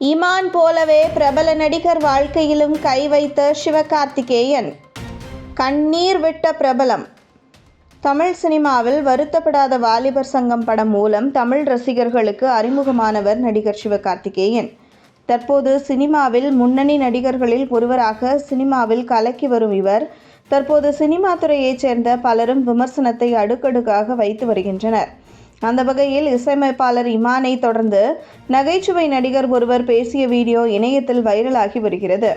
இமான் போலவே பிரபல நடிகர் வாழ்க்கையிலும் கை வைத்த சிவகார்த்திகேயன். கண்ணீர் விட்ட பிரபலம். தமிழ் சினிமாவில் வருத்தப்படாத வாலிபர் சங்கம் படம் மூலம் தமிழ் ரசிகர்களுக்கு அறிமுகமானவர் நடிகர் சிவகார்த்திகேயன். தற்போது சினிமாவில் முன்னணி நடிகர்களில் ஒருவராக சினிமாவில் கலக்கி வரும் இவர். தற்போது சினிமா துறையைச் சேர்ந்த பலரும் விமர்சனத்தை அடுக்கடுக்காக வைத்து வருகின்றனர். அந்த வகையில் இசையமைப்பாளர் இமானை தொடர்ந்து நகைச்சுவை நடிகர் ஒருவர் பேசிய வீடியோ இணையத்தில் வைரலாகி வருகிறது.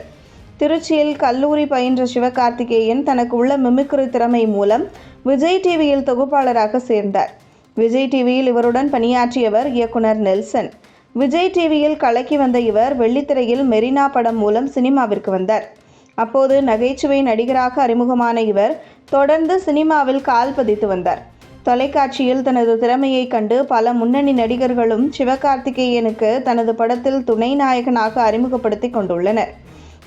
திருச்சியில் கல்லூரி பயின்ற சிவகார்த்திகேயன் தனக்கு உள்ள மிமிக்ரி திறமை மூலம் விஜய் டிவியில் தொகுப்பாளராக சேர்ந்தார். விஜய் டிவியில் இவருடன் பணியாற்றியவர் இயக்குனர் நெல்சன். விஜய் டிவியில் கலக்கி வந்த இவர் வெள்ளித்திரையில் மெரினா படம் மூலம் சினிமாவிற்கு வந்தார். அப்போது நகைச்சுவை நடிகராக அறிமுகமான இவர் தொடர்ந்து சினிமாவில் கால் பதித்து வந்தார். தொலைக்காட்சியில் தனது திறமையை கண்டு பல முன்னணி நடிகர்களும் சிவகார்த்திகேயனுக்கு தனது படத்தில் துணை நாயகனாக அறிமுகப்படுத்தி கொண்டுள்ளனர்.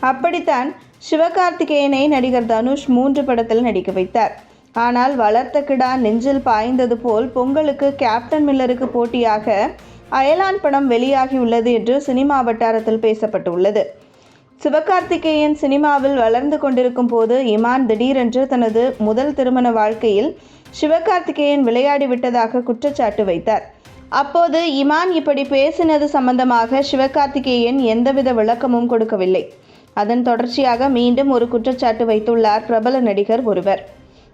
அப்படித்தான் சிவகார்த்திகேயனை நடிகர் தனுஷ் மூன்று படத்தில் நடிக்க வைத்தார். ஆனால் வளர்த்த கிடா நெஞ்சில் பாய்ந்தது போல் பொங்கலுக்கு கேப்டன் மில்லருக்கு போட்டியாக அயலான் படம் வெளியாகியுள்ளது என்று சினிமா வட்டாரத்தில் பேசப்பட்டுள்ளது. சிவகார்த்திகேயன் சினிமாவில் வளர்ந்து கொண்டிருக்கும் போது இமான் திடீரென்று தனது முதல் திருமண வாழ்க்கையில் சிவகார்த்திகேயன் விளையாடி விட்டதாக குற்றச்சாட்டு வைத்தார். அப்போது இமான் இப்படி பேசினது சம்பந்தமாக சிவகார்த்திகேயன் எந்தவித விளக்கமும் கொடுக்கவில்லை. அதன் தொடர்ச்சியாக மீண்டும் ஒரு குற்றச்சாட்டு வைத்துள்ளார் பிரபல நடிகர் ஒருவர்.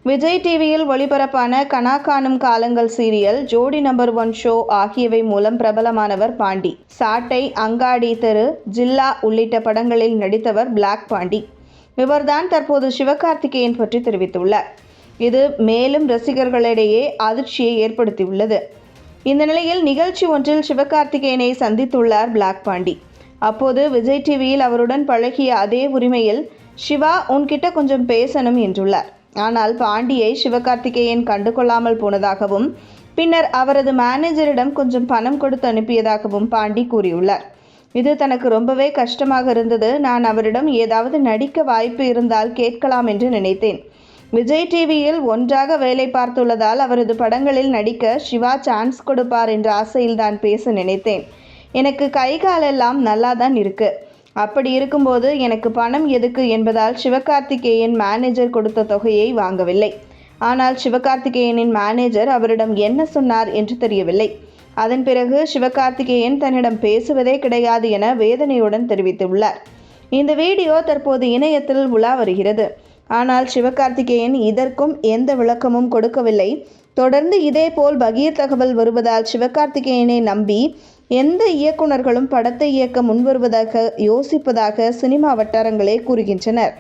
விஜய் டிவியில் ஒளிபரப்பான கனா காணும் காலங்கள் சீரியல் ஜோடி நம்பர் ஒன் ஷோ ஆகியவை மூலம் பிரபலமானவர் பாண்டி. சாட்டை அங்காடி தெரு ஜில்லா உள்ளிட்ட படங்களில் நடித்தவர் பிளாக் பாண்டி. இவர்தான் தற்போது சிவகார்த்திகேயன் பற்றி தெரிவித்துள்ளார். இது மேலும் ரசிகர்களிடையே அதிர்ச்சியை ஏற்படுத்தியுள்ளது. இந்த நிலையில் நிகழ்ச்சி ஒன்றில் சிவகார்த்திகேயனை சந்தித்துள்ளார் பிளாக் பாண்டி. அப்போது விஜய் டிவியில் அவருடன் பழகிய அதே உரிமையில் சிவா உன்கிட்ட கொஞ்சம் பேசணும் என்றுள்ளார். ஆனால் பாண்டியை சிவகார்த்திகேயன் கண்டுகொள்ளாமல் போனதாகவும் பின்னர் அவரது மேனேஜரிடம் கொஞ்சம் பணம் கொடுத்து அனுப்பியதாகவும் பாண்டி கூறியுள்ளார். இது தனக்கு ரொம்பவே கஷ்டமாக இருந்தது. நான் அவரிடம் ஏதாவது நடிக்க வாய்ப்பு இருந்தால் கேட்கலாம் என்று நினைத்தேன். விஜய் டிவியில் ஒன்றாக வேலை பார்த்துள்ளதால் அவரது படங்களில் நடிக்க சிவா சான்ஸ் கொடுப்பார் என்ற ஆசையில் தான் பேச நினைத்தேன். எனக்கு கை காலெல்லாம் நல்லா தான் இருக்குது அப்படி இருக்கும்போது எனக்கு பணம் எதுக்கு என்பதால் சிவகார்த்திகேயன் மேனேஜர் கொடுத்த தொகையை வாங்கவில்லை. ஆனால் சிவகார்த்திகேயனின் மேனேஜர் அவரிடம் என்ன சொன்னார் என்று தெரியவில்லை. அதன் பிறகு சிவகார்த்திகேயன் தன்னிடம் பேசுவதே கிடையாது என வேதனையுடன் தெரிவித்துள்ளார். இந்த வீடியோ தற்போது இணையத்தில் உலா வருகிறது. ஆனால் சிவகார்த்திகேயன் இதற்கும் எந்த விளக்கமும் கொடுக்கவில்லை. தொடர்ந்து இதேபோல் பகீர் தகவல் வருவதால் சிவகார்த்திகேயனை நம்பி எந்த இயக்குனர்களும் படத்தை இயக்க முன்வருவதாக யோசிப்பதாக சினிமா வட்டாரங்களே கூறுகின்றனர்.